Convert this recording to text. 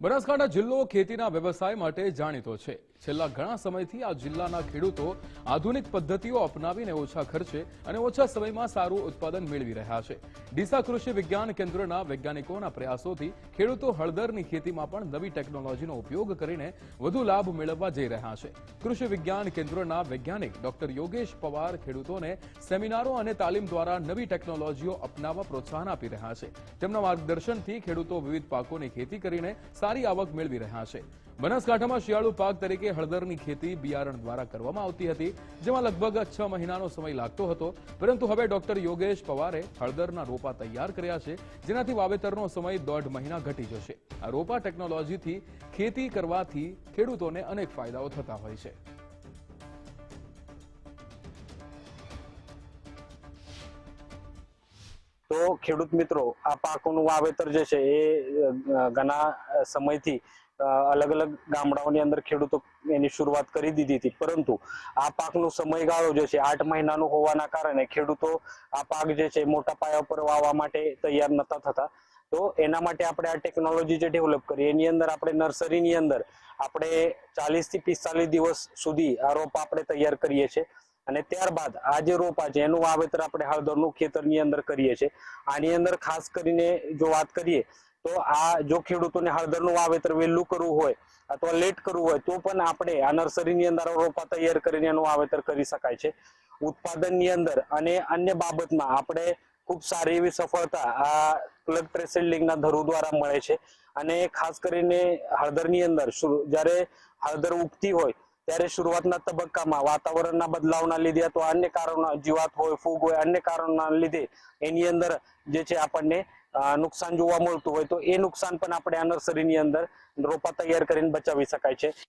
બનાસકાંઠા જિલ્લો ખેતીના વ્યવસાય માટે જાણીતો છે. છેલ્લા ઘણા સમયથી આ જિલ્લાના ખેડૂતો આધુનિક પદ્ધતિઓ અપનાવીને ઓછા ખર્ચે અને ઓછા સમયમાં સારું ઉત્પાદન મેળવી રહ્યા છે. ડીસા કૃષિ વિજ્ઞાન કેન્દ્રના વૈજ્ઞાનિકોના પ્રયાસોથી ખેડૂતો હળદરની ખેતીમાં પણ નવી ટેકનોલોજીનો ઉપયોગ કરીને વધુ લાભ મેળવવા જઈ રહ્યા છે. કૃષિ વિજ્ઞાન કેન્દ્રના વૈજ્ઞાનિક ડોક્ટર યોગેશ પવાર ખેડૂતોને સેમિનારો અને તાલીમ દ્વારા નવી ટેકનોલોજીઓ અપનાવવા પ્રોત્સાહન આપી રહ્યા છે. તેમના માર્ગદર્શનથી ખેડૂતો વિવિધ પાકોની ખેતી કરીને સારી આવક મેળવી રહ્યા છે. બનાસકાંઠામાં શિયાળુ પાક તરીકે હળદરની ખેતી બિયારણ દ્વારા કરવામાં આવતી હતી, જેમાં લગભગ છ મહિનાનો સમય લાગતો હતો. પરંતુ હવે ડોક્ટર યોગેશ પવારે હળદરના રોપા તૈયાર કર્યા છે, જેનાથી વાવેતરનો સમય દોઢ મહિના ઘટી જશે. આ રોપા ટેકનોલોજીથી ખેતી કરવાથી ખેડૂતોને અનેક ફાયદાઓ થતા હોય છે. તો ખેડૂત મિત્રો, આ પાકોનું વાવેતર જે છે એ ઘણા સમયથી અલગ અલગ ગામડાઓની અંદર ખેડૂતો એની શરૂઆત કરી દીધી હતી. પરંતુ આ પાકનો સમયગાળો જે છે, આઠ મહિનાનો હોવાના કારણે ખેડૂતો આ પાક જે છે, મોટા પાયા ઉપર વાવવા માટે તૈયાર નતા થતા. તો એના માટે આપણે આ ટેકનોલોજી જે ડેવલપ કરી, એની અંદર આપણે નર્સરીની અંદર આપણે ચાલીસથી પિસ્તાલીસ દિવસ સુધી આ રોપ આપણે તૈયાર કરીએ છીએ. અને ત્યારબાદ આ જે રોપા છે, એનું વાવેતર આપણે હળદરનું ખેતરની અંદર કરીએ છીએ. આની અંદર ખાસ કરીને જો વાત કરીએ, તો આ જો ખેડૂતોને હળદરનું વાવેતર વહેલું કરવું હોય અથવા લેટ કરવું હોય, તો પણ આપણે આ નર્સરીની અંદર રોપા તૈયાર કરીને એનું વાવેતર કરી શકાય છે. ઉત્પાદનની અંદર અને અન્ય બાબતમાં આપણે ખૂબ સારી એવી સફળતા આ પ્લગ પ્રેસેલિંગના ધરુ દ્વારા મળે છે. અને ખાસ કરીને હળદરની અંદર જ્યારે હળદર ઉગતી હોય ત્યારે શરૂઆતના તબક્કામાં વાતાવરણના બદલાવના લીધે અથવા અન્ય કારણો જીવાત હોય, ફૂગ હોય, અન્ય કારણોના લીધે એની અંદર જે છે આપણને નુકસાન જોવા મળતું હોય તો એ નુકસાન પણ આપણે આ નર્સરીની અંદર રોપા તૈયાર કરીને બચાવી શકાય છે.